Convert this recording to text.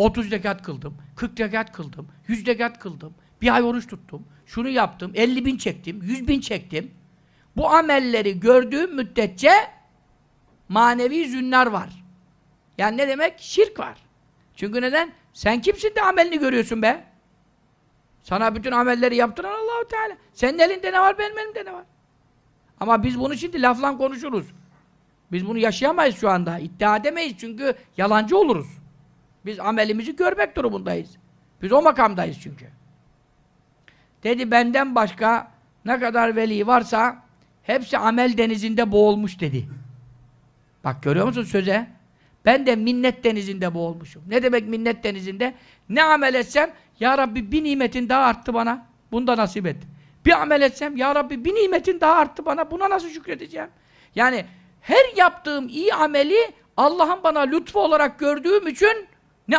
30 rekat kıldım, 40 rekat kıldım, 100 rekat kıldım, bir ay oruç tuttum, şunu yaptım, 50 bin çektim, 100 bin çektim. Bu amelleri gördüğüm müddetçe manevi zünnar var. Yani ne demek? Şirk var. Çünkü neden? Sen kimsin de amelini görüyorsun be? Sana bütün amelleri yaptıran Allahu Teala. Senin elinde ne var, benim elimde ne var? Ama biz bunu şimdi lafla konuşuruz. Biz bunu yaşayamayız şu anda. İddia edemeyiz çünkü yalancı oluruz. Biz amelimizi görmek durumundayız. Biz o makamdayız çünkü. Dedi benden başka ne kadar veli varsa hepsi amel denizinde boğulmuş dedi. Bak görüyor musun söze? Ben de minnet denizinde boğulmuşum. Ne demek minnet denizinde? Ne amel etsem Ya Rabbi bir nimetin daha arttı bana. Bunu da nasip et. Bir amel etsem Ya Rabbi bir nimetin daha arttı bana. Buna nasıl şükredeceğim? Yani her yaptığım iyi ameli Allah'ın bana lütfu olarak gördüğüm için